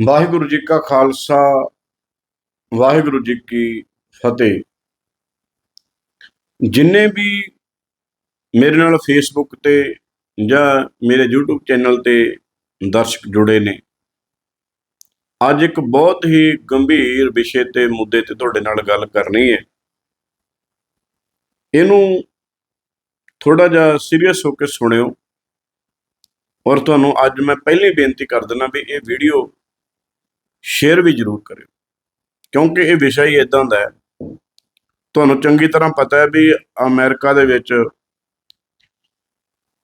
ਵਾਹਿਗੁਰੂ ਜੀ ਕਾ ਖਾਲਸਾ, ਵਾਹਿਗੁਰੂ ਜੀ ਕੀ ਫਤਿਹ। ਜਿੰਨੇ ਵੀ ਮੇਰੇ ਨਾਲ ਫੇਸਬੁੱਕ ਤੇ ਜਾਂ ਮੇਰੇ YouTube ਚੈਨਲ ਤੇ ਦਰਸ਼ਕ ਜੁੜੇ ਨੇ, ਅੱਜ ਇੱਕ ਬਹੁਤ ਹੀ ਗੰਭੀਰ ਵਿਸ਼ੇ ਤੇ ਮੁੱਦੇ ਤੇ ਤੁਹਾਡੇ ਨਾਲ ਗੱਲ ਕਰਨੀ ਹੈ। ਇਹਨੂੰ ਥੋੜਾ ਜਿਹਾ ਸੀਰੀਅਸ ਹੋ ਕੇ ਸੁਣਿਓ। ਔਰ ਤੁਹਾਨੂੰ ਅੱਜ ਮੈਂ ਪਹਿਲੀ ਬੇਨਤੀ ਕਰ ਦਿੰਦਾ ਵੀ ਇਹ ਵੀਡੀਓ ਸ਼ੇਅਰ ਵੀ ਜ਼ਰੂਰ ਕਰਿਓ। ਕਿਉਂਕਿ ਇਹ ਵਿਸ਼ਾ ਹੀ ਇਦਾਂ ਦਾ ਹੈ। ਤੁਹਾਨੂੰ ਚੰਗੀ ਤਰ੍ਹਾਂ ਪਤਾ ਹੈ ਵੀ ਅਮਰੀਕਾ ਦੇ ਵਿੱਚ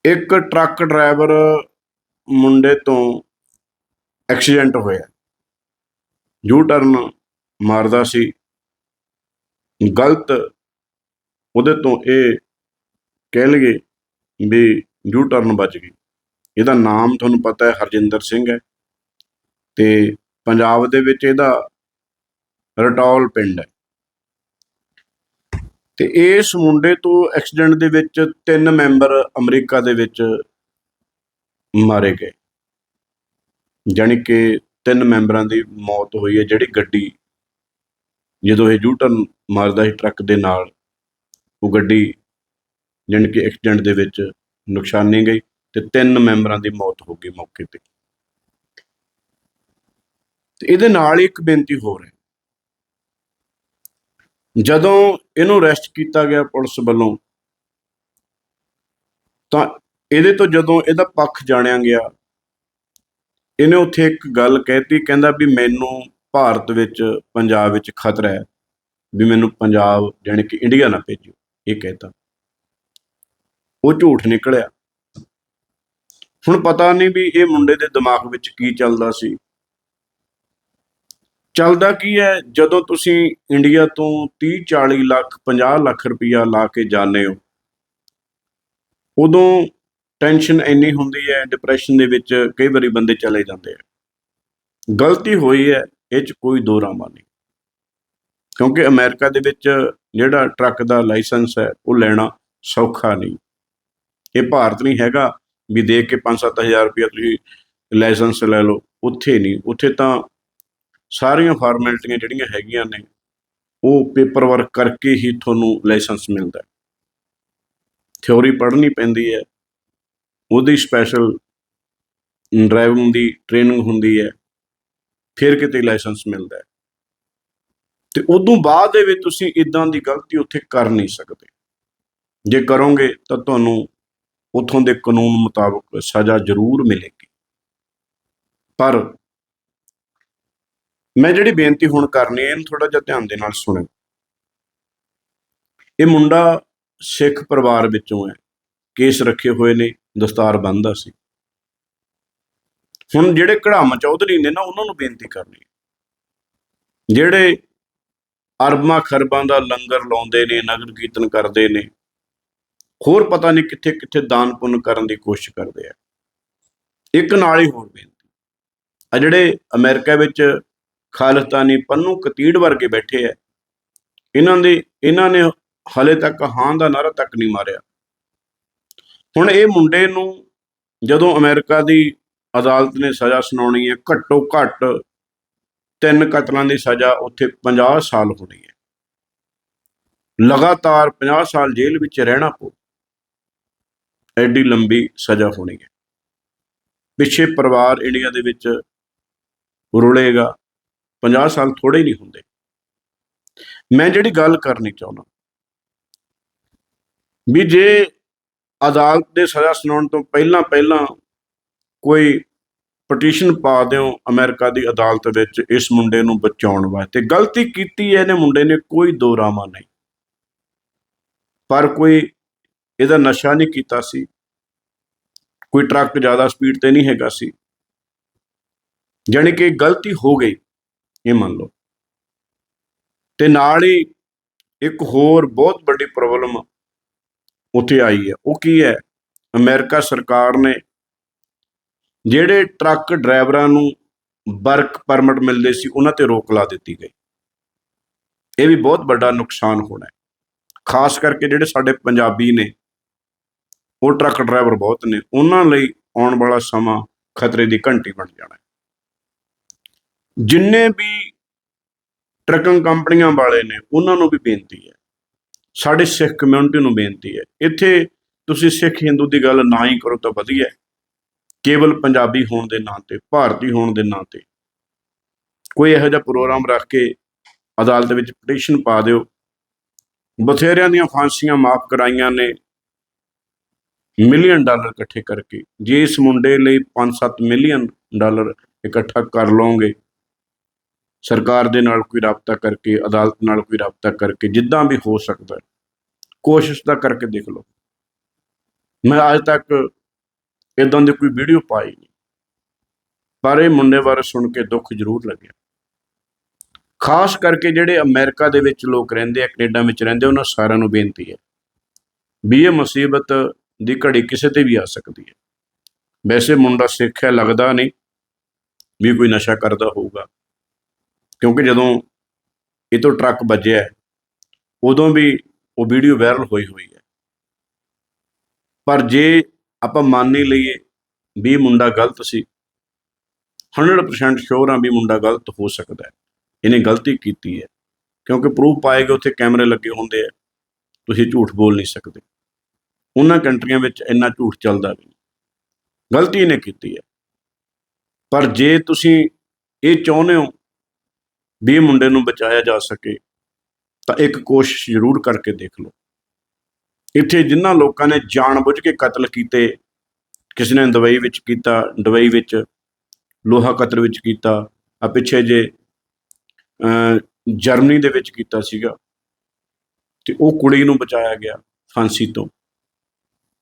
ਇੱਕ ਟਰੱਕ ਡਰਾਈਵਰ ਮੁੰਡੇ ਤੋਂ ਐਕਸੀਡੈਂਟ ਹੋਇਆ। ਯੂ ਟਰਨ ਮਾਰਦਾ ਸੀ। ਗਲਤ ਉਹਦੇ ਤੋਂ ਇਹ ਕਹਿ ਲਈਏ ਵੀ ਯੂ ਟਰਨ ਬਚ ਗਈ। ਇਹਦਾ ਨਾਮ ਤੁਹਾਨੂੰ ਪਤਾ ਹੈ ਹਰਜਿੰਦਰ ਸਿੰਘ ਹੈ। ਤੇ ਪੰਜਾਬ ਦੇ ਵਿੱਚ ਇਹਦਾ ਰਟੌਲ ਪਿੰਡ ਹੈ। ਤੇ ਇਸ ਮੁੰਡੇ ਤੋਂ ਐਕਸੀਡੈਂਟ ਦੇ ਵਿੱਚ ਤਿੰਨ ਮੈਂਬਰ ਅਮਰੀਕਾ ਦੇ ਵਿੱਚ ਮਾਰੇ ਗਏ। ਜਾਣੀ ਕਿ ਤਿੰਨ ਮੈਂਬਰਾਂ ਦੀ ਮੌਤ ਹੋਈ ਹੈ, ਜਿਹੜੀ ਗੱਡੀ ਜਦੋਂ ਇਹ ਯੂਟਰਨ ਮਾਰਦਾ ਸੀ ਟਰੱਕ ਦੇ ਨਾਲ, ਉਹ ਗੱਡੀ ਜਾਣੀ ਕਿ ਐਕਸੀਡੈਂਟ ਦੇ ਵਿੱਚ ਨੁਕਸਾਨੀ ਗਈ ਤੇ ਤਿੰਨ ਮੈਂਬਰਾਂ ਦੀ ਮੌਤ ਹੋ ਗਈ ਮੌਕੇ ਤੇ। ਇਹਦੇ ਨਾਲ ਹੀ ਇੱਕ ਬੇਨਤੀ ਹੋਰ ਹੈ। ਜਦੋਂ ਇਹਨੂੰ ਅਰੈਸਟ ਕੀਤਾ ਗਿਆ ਪੁਲਿਸ ਵੱਲੋਂ, ਤਾਂ ਇਹਦੇ ਤੋਂ ਜਦੋਂ ਇਹਦਾ ਪੱਖ ਜਾਣਿਆ ਗਿਆ, ਇਹਨੇ ਉੱਥੇ ਇੱਕ ਗੱਲ ਕਹਿਤੀ, ਕਹਿੰਦਾ ਵੀ ਮੈਨੂੰ ਭਾਰਤ ਵਿੱਚ, ਪੰਜਾਬ ਵਿੱਚ ਖਤਰਾ ਹੈ, ਵੀ ਮੈਨੂੰ ਪੰਜਾਬ ਜਾਣੀ ਕਿ ਇੰਡੀਆ ਨਾ ਭੇਜੋ ਇਹ ਕਹਿਤਾ। ਉਹ ਝੂਠ ਨਿਕਲਿਆ। ਹੁਣ ਪਤਾ ਨਹੀਂ ਵੀ ਇਹ ਮੁੰਡੇ ਦੇ ਦਿਮਾਗ ਵਿੱਚ ਕੀ ਚੱਲਦਾ ਸੀ। ਚੱਲਦਾ ਕੀ ਹੈ? ਜਦੋਂ ਤੁਸੀਂ ਇੰਡੀਆ ਤੋਂ 30 40 ਲੱਖ 50 ਲੱਖ ਰੁਪਇਆ ਲਾ ਕੇ ਜਾਂਦੇ ਹੋ, ਉਦੋਂ ਟੈਨਸ਼ਨ ਇੰਨੀ ਹੁੰਦੀ ਹੈ ਡਿਪਰੈਸ਼ਨ ਦੇ ਵਿੱਚ ਕਈ ਵਾਰੀ ਬੰਦੇ ਚਲੇ ਜਾਂਦੇ ਆ। ਗਲਤੀ ਹੋਈ ਹੈ, ਇਹ 'ਚ ਕੋਈ ਦੋ ਰਾਮਾ ਨਹੀਂ। ਕਿਉਂਕਿ ਅਮਰੀਕਾ ਦੇ ਵਿੱਚ ਜਿਹੜਾ ਟਰੱਕ ਦਾ ਲਾਇਸੈਂਸ ਹੈ, ਉਹ ਲੈਣਾ ਸੌਖਾ ਨਹੀਂ। ਇਹ ਭਾਰਤ ਨਹੀਂ ਹੈਗਾ ਵੀ ਦੇਖ ਕੇ 5-7000 ਰੁਪਇਆ ਤੁਸੀਂ ਲਾਇਸੈਂਸ ਲੈ ਲਓ, ਉੱਥੇ ਨਹੀਂ। ਉੱਥੇ ਤਾਂ ਸਾਰੀਆਂ ਫਾਰਮੈਲਿਟੀਆਂ ਜਿਹੜੀਆਂ ਹੈਗੀਆਂ ਨੇ, ਉਹ ਪੇਪਰ ਵਰਕ ਕਰਕੇ ਹੀ ਤੁਹਾਨੂੰ ਲਾਇਸੈਂਸ ਮਿਲਦਾ ਹੈ। ਥਿਉਰੀ ਪੜ੍ਹਨੀ ਪੈਂਦੀ ਹੈ, ਉਹਦੀ ਸਪੈਸ਼ਲ ਡਰਾਈਵਿੰਗ ਦੀ ਟ੍ਰੇਨਿੰਗ ਹੁੰਦੀ ਹੈ, ਫਿਰ ਕਿਤੇ ਲਾਇਸੈਂਸ ਮਿਲਦਾ ਹੈ। ਤੇ ਉਦੋਂ ਬਾਅਦ ਦੇ ਵਿੱਚ ਤੁਸੀਂ ਇਦਾਂ ਦੀ ਗਲਤੀ ਉੱਥੇ ਕਰ ਨਹੀਂ ਸਕਦੇ। ਜੇ ਕਰੋਗੇ ਤਾਂ ਤੁਹਾਨੂੰ ਉਥੋਂ ਦੇ ਕਾਨੂੰਨ ਮੁਤਾਬਕ ਸਜ਼ਾ ਜ਼ਰੂਰ ਮਿਲੇਗੀ। ਪਰ ਮੈਂ ਜਿਹੜੀ ਬੇਨਤੀ ਹੁਣ ਕਰਨੀ ਹੈ, ਇਹਨੂੰ ਥੋੜਾ ਜਿਹਾ ਧਿਆਨ ਦੇ ਨਾਲ ਸੁਣਿਓ। ਇਹ ਮੁੰਡਾ ਸਿੱਖ ਪਰਿਵਾਰ ਵਿੱਚੋਂ ਹੈ। ਕੇਸ ਰੱਖੇ ਹੋਏ ਨੇ, ਦਸਤਾਰ ਬੰਨਦਾ ਸੀ। ਹੁਣ ਜਿਹੜੇ ਕੜਾਮ ਚੌਧਰੀ ਨੇ ਨਾ, ਉਹਨਾਂ ਨੂੰ ਬੇਨਤੀ ਕਰਨੀ ਹੈ। ਜਿਹੜੇ ਅਰਬਾਂ ਖਰਬਾਂ ਦਾ ਲੰਗਰ ਲਾਉਂਦੇ ਨੇ, ਨਗਰ ਕੀਰਤਨ ਕਰਦੇ ਨੇ, ਹੋਰ ਪਤਾ ਨਹੀਂ ਕਿੱਥੇ ਕਿੱਥੇ ਦਾਨ ਪੁੰਨ ਕਰਨ ਦੀ ਕੋਸ਼ਿਸ਼ ਕਰਦੇ ਆ। ਇੱਕ ਨਾਲ ਹੀ ਹੋਰ ਬੇਨਤੀ। ਆ ਜਿਹੜੇ ਅਮਰੀਕਾ ਵਿੱਚ ਖਾਲਿਸਤਾਨੀ ਪੰਨੂ ਕਤੀੜ ਵਰਗੇ ਬੈਠੇ ਆ ਇਹਨਾਂ ਦੇ ਇਹਨਾਂ ਨੇ ਹਲੇ ਤੱਕ ਹਾਂ ਦਾ ਨਾਰਾ ਤੱਕ ਨਹੀਂ ਮਾਰਿਆ। ਹੁਣ ਇਹ ਮੁੰਡੇ ਨੂੰ ਜਦੋਂ ਅਮਰੀਕਾ ਦੀ ਅਦਾਲਤ ਨੇ ਸਜ਼ਾ ਸੁਣਾਉਣੀ ਹੈ ਘੱਟੋ ਘੱਟ ਤਿੰਨ ਕਤਲਾਂ ਦੀ ਸਜ਼ਾ ਉੱਥੇ 50 ਸਾਲ ਹੋਣੀ ਹੈ ਲਗਾਤਾਰ 50 ਸਾਲ ਜੇਲ੍ਹ ਵਿੱਚ ਰਹਿਣਾ ਪਊ। ਐਡੀ ਲੰਬੀ ਸਜ਼ਾ ਹੋਣੀ ਹੈ ਪਿੱਛੇ ਪਰਿਵਾਰ ਇੰਡੀਆ ਦੇ ਵਿੱਚ ਰੁਲੇਗਾ। 50 ਸਾਲ ਥੋੜੇ ਨਹੀਂ ਹੁੰਦੇ। ਮੈਂ ਜਿਹੜੀ ਗੱਲ ਕਰਨੀ ਚਾਹੁੰਦਾ ਵੀ ਜੇ ਅਦਾਲਤ ਦੇ ਸਜ਼ਾ ਸੁਣਾਉਣ ਤੋਂ ਪਹਿਲਾਂ ਪਹਿਲਾਂ ਕੋਈ ਪਟੀਸ਼ਨ ਪਾ ਦਿਓ ਅਮਰੀਕਾ ਦੀ ਅਦਾਲਤ ਵਿੱਚ ਇਸ ਮੁੰਡੇ ਨੂੰ ਬਚਾਉਣ ਵਾਸਤੇ। ਗਲਤੀ ਕੀਤੀ ਹੈ, ਇਹਨੇ ਮੁੰਡੇ ਨੇ ਕੋਈ ਦੋ ਰਾਮਾ ਨਹੀਂ। ਪਰ ਕੋਈ ਇਹਦਾ ਨਸ਼ਾ ਨਹੀਂ ਕੀਤਾ ਸੀ। ਕੋਈ ਟਰੱਕ ਜ਼ਿਆਦਾ ਸਪੀਡ ਤੇ ਨਹੀਂ ਹੈਗਾ ਸੀ। ਜਾਣੀ ਕਿ ਗਲਤੀ ਹੋ ਗਈ। ਇਹ ਮੰਨ ਲਓ। ਤੇ ਨਾਲ ਹੀ ਇੱਕ ਹੋਰ ਬਹੁਤ ਵੱਡੀ ਪ੍ਰੋਬਲਮ ਉੱਥੇ ਆਈ ਹੈ। ਉਹ ਕੀ ਹੈ? ਅਮਰੀਕਾ ਸਰਕਾਰ ਨੇ ਜਿਹੜੇ ਟਰੱਕ ਡਰਾਈਵਰਾਂ ਨੂੰ ਵਰਕ ਪਰਮਿਟ ਮਿਲਦੇ ਸੀ, ਉਹਨਾਂ ਤੇ ਰੋਕ ਲਾ ਦਿੱਤੀ ਗਈ। ਇਹ ਵੀ ਬਹੁਤ ਵੱਡਾ ਨੁਕਸਾਨ ਹੋਣਾ ਹੈ। ਖਾਸ ਕਰਕੇ ਜਿਹੜੇ ਸਾਡੇ ਪੰਜਾਬੀ ਨੇ, ਉਹ ਟਰੱਕ ਡਰਾਈਵਰ ਬਹੁਤ ਨੇ। ਉਹਨਾਂ ਲਈ ਆਉਣ ਵਾਲਾ ਸਮਾਂ ਖਤਰੇ ਦੀ ਘੰਟੀ ਬਣ ਜਾਣਾ ਹੈ। ਜਿੰਨੇ ਵੀ ਟਰੱਕਾਂ ਕੰਪਨੀਆਂ ਵਾਲੇ ਨੇ, ਉਹਨਾਂ ਨੂੰ ਵੀ ਬੇਨਤੀ ਹੈ। ਸਾਡੇ ਸਿੱਖ ਕਮਿਊਨਿਟੀ ਨੂੰ ਬੇਨਤੀ ਹੈ। ਇੱਥੇ ਤੁਸੀਂ ਸਿੱਖ ਹਿੰਦੂ ਦੀ ਗੱਲ ਨਾ ਹੀ ਕਰੋ ਤਾਂ ਵਧੀਆ ਕੇਵਲ ਪੰਜਾਬੀ ਹੋਣ ਦੇ ਨਾਂ ਤੇ, ਭਾਰਤੀ ਹੋਣ ਦੇ ਨਾਂ ਤੇ। ਕੋਈ ਇਹੋ ਜਿਹਾ ਪ੍ਰੋਗਰਾਮ ਰੱਖ ਕੇ ਅਦਾਲਤ ਵਿੱਚ ਪਟੀਸ਼ਨ ਪਾ ਦਿਓ। ਬਥੇਰਿਆਂ ਦੀਆਂ ਫਾਂਸੀਆਂ ਮਾਫ ਕਰਾਈਆਂ ਨੇ। ਮਿਲੀਅਨ ਡਾਲਰ ਇਕੱਠੇ ਕਰਕੇ। ਜੇ ਇਸ ਮੁੰਡੇ ਲਈ 5-7 ਮਿਲੀਅਨ ਡਾਲਰ ਇਕੱਠਾ ਕਰ ਲਓਗੇ ਸਰਕਾਰ ਦੇ ਨਾਲ ਕੋਈ ਰਾਬਤਾ ਕਰਕੇ, ਅਦਾਲਤ ਨਾਲ ਕੋਈ ਰਾਬਤਾ ਕਰਕੇ, ਜਿੱਦਾਂ ਵੀ ਹੋ ਸਕਦਾ ਕੋਸ਼ਿਸ਼ ਤਾਂ ਕਰਕੇ ਦੇਖ ਲਓ। ਮੈਂ ਅੱਜ ਤੱਕ ਇਦਾਂ ਦੀ ਕੋਈ ਵੀਡੀਓ ਪਾਈ ਨਹੀਂ। ਪਰ ਇਹ ਮੁੰਡੇ ਬਾਰੇ ਸੁਣ ਕੇ ਦੁੱਖ ਜ਼ਰੂਰ ਲੱਗਿਆ। ਖਾਸ ਕਰਕੇ ਜਿਹੜੇ ਅਮਰੀਕਾ ਦੇ ਵਿੱਚ ਲੋਕ ਰਹਿੰਦੇ ਆ, ਕੈਨੇਡਾ ਵਿੱਚ ਰਹਿੰਦੇ ਉਹਨਾਂ ਸਾਰਿਆਂ ਨੂੰ ਬੇਨਤੀ ਹੈ ਵੀ ਇਹ ਮੁਸੀਬਤ ਦੀ ਘੜੀ ਕਿਸੇ ਤੇ ਵੀ ਆ ਸਕਦੀ ਹੈ। ਵੈਸੇ ਮੁੰਡਾ ਸਿੱਖਿਆ ਲੱਗਦਾ ਨਹੀਂ ਵੀ ਕੋਈ ਨਸ਼ਾ ਕਰਦਾ ਹੋਊਗਾ। ਕਿਉਂਕਿ ਜਦੋਂ ਇਹ ਤੋਂ ਟਰੱਕ ਵੱਜਿਆ, ਉਦੋਂ ਵੀ ਉਹ ਵੀਡੀਓ ਵਾਇਰਲ ਹੋਈ ਹੋਈ ਹੈ। ਪਰ ਜੇ ਆਪਾਂ ਮੰਨ ਨਹੀਂ ਲਈਏ ਵੀ ਮੁੰਡਾ ਗਲਤ ਸੀ 100% ਸ਼ੋਰ ਹਾਂ ਵੀ ਮੁੰਡਾ ਗਲਤ ਹੋ ਸਕਦਾ ਹੈ। ਇਹਨੇ ਗਲਤੀ ਕੀਤੀ ਹੈ, ਕਿਉਂਕਿ ਪ੍ਰੂਫ ਪਾਏਗੇ ਉੱਥੇ ਕੈਮਰੇ ਲੱਗੇ ਹੁੰਦੇ ਆ, ਤੁਸੀਂ ਝੂਠ ਬੋਲ ਨਹੀਂ ਸਕਦੇ। ਉਹਨਾਂ ਕੰਟਰੀਆਂ ਵਿੱਚ ਇੰਨਾ ਝੂਠ ਚੱਲਦਾ ਵੀ ਗਲਤੀ ਇਹਨੇ ਕੀਤੀ ਹੈ। ਪਰ ਜੇ ਤੁਸੀਂ ਇਹ ਚਾਹੁੰਦੇ ਹੋ ਵੀ ਮੁੰਡੇ ਨੂੰ ਬਚਾਇਆ ਜਾ ਸਕੇ ਤਾਂ ਇੱਕ ਕੋਸ਼ਿਸ਼ ਜ਼ਰੂਰ ਕਰਕੇ ਦੇਖ ਲਓ। ਇੱਥੇ ਜਿਨ੍ਹਾਂ ਲੋਕਾਂ ਨੇ ਜਾਣਬੁੱਝ ਕੇ ਕਤਲ ਕੀਤੇ ਕਿਸੇ ਨੇ ਦੁਬਈ ਵਿੱਚ ਕੀਤਾ ਦੁਬਈ ਵਿੱਚ ਲੋਹਾ ਕਤਲ ਵਿੱਚ ਕੀਤਾ ਆ ਪਿੱਛੇ ਜੇ ਅਹ, ਜਰਮਨੀ ਦੇ ਵਿੱਚ ਕੀਤਾ ਸੀਗਾ ਤੇ ਉਹ ਕੁੜੀ ਨੂੰ ਬਚਾਇਆ ਗਿਆ ਫਾਂਸੀ ਤੋਂ।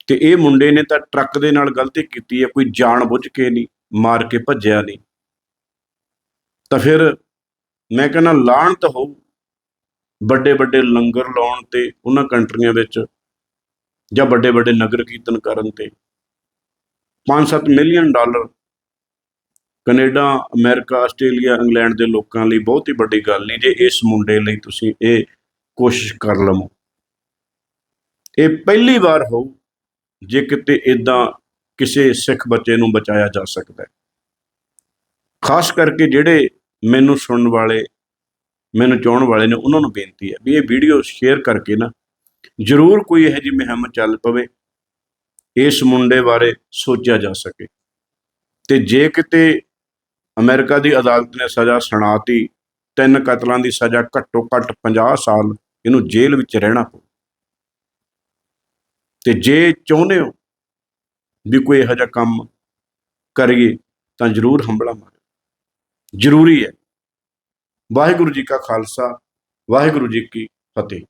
ਤੇ ਇਹ ਮੁੰਡੇ ਨੇ ਤਾਂ ਟਰੱਕ ਦੇ ਨਾਲ ਗਲਤੀ ਕੀਤੀ ਹੈ ਕੋਈ ਜਾਣ ਬੁੱਝ ਕੇ ਨਹੀਂ ਮਾਰ ਕੇ ਭੱਜਿਆ ਨਹੀਂ। ਤਾਂ ਫਿਰ ਮੈਂ ਕਹਿੰਦਾ ਲਾਹਣਤ ਹੋਊ। ਵੱਡੇ ਵੱਡੇ ਲੰਗਰ ਲਾਉਣ ਤੇ ਉਹਨਾਂ ਕੰਟਰੀਆਂ ਵਿੱਚ ਜਾਂ ਵੱਡੇ ਵੱਡੇ ਨਗਰ ਕੀਰਤਨ ਕਰਨ ਤੇ 5-7 million dollar Canada, America, Australia, England ਦੇ ਲੋਕਾਂ ਲਈ ਬਹੁਤ ਹੀ ਵੱਡੀ ਗੱਲ ਨਹੀਂ। ਜੇ ਇਸ ਮੁੰਡੇ ਲਈ ਤੁਸੀਂ ਇਹ ਕੋਸ਼ਿਸ਼ ਕਰ ਲਵੋ। ਇਹ ਪਹਿਲੀ ਵਾਰ ਹੋਊ ਜੇ ਕਿਤੇ ਇਦਾਂ ਕਿਸੇ ਸਿੱਖ ਬੱਚੇ ਨੂੰ ਬਚਾਇਆ ਜਾ ਸਕਦਾ ਹੈ। ਖਾਸ ਕਰਕੇ ਜਿਹੜੇ ਮੈਨੂੰ ਸੁਣਨ ਵਾਲੇ, ਮੈਨੂੰ ਚਾਹਣ ਵਾਲੇ ਨੇ ਉਹਨਾਂ ਨੂੰ ਬੇਨਤੀ ਹੈ ਵੀ ਇਹ ਵੀਡੀਓ ਸ਼ੇਅਰ ਕਰਕੇ ਨਾ ਜ਼ਰੂਰ ਕੋਈ ਇਹੋ ਜਿਹੀ ਮੁਹਿੰਮ ਚੱਲ ਪਵੇ, ਇਸ ਮੁੰਡੇ ਬਾਰੇ ਸੋਚਿਆ ਜਾ ਸਕੇ। ਤੇ ਜੇ ਕਿਤੇ ਅਮਰੀਕਾ ਦੀ ਅਦਾਲਤ ਨੇ ਸਜ਼ਾ ਸੁਣਾਤੀ, ਤਿੰਨ ਕਤਲਾਂ ਦੀ ਸਜ਼ਾ ਘੱਟੋ ਘੱਟ 50 ਸਾਲ ਇਹਨੂੰ ਜੇਲ੍ਹ ਵਿੱਚ ਰਹਿਣਾ ਪਊ। ਤੇ ਜੇ ਚਾਹੁੰਦੇ ਹੋ ਵੀ ਕੋਈ ਇਹੋ ਜਿਹਾ ਕੰਮ ਕਰੀਏ, ਤਾਂ ਜ਼ਰੂਰ ਹੰਬਲਾ ਮਾਰੋ ਜ਼ਰੂਰੀ ਹੈ। ਵਾਹਿਗੁਰੂ ਜੀ ਕਾ ਖਾਲਸਾ ਵਾਹਿਗੁਰੂ ਜੀ ਕੀ ਫਤਿਹ।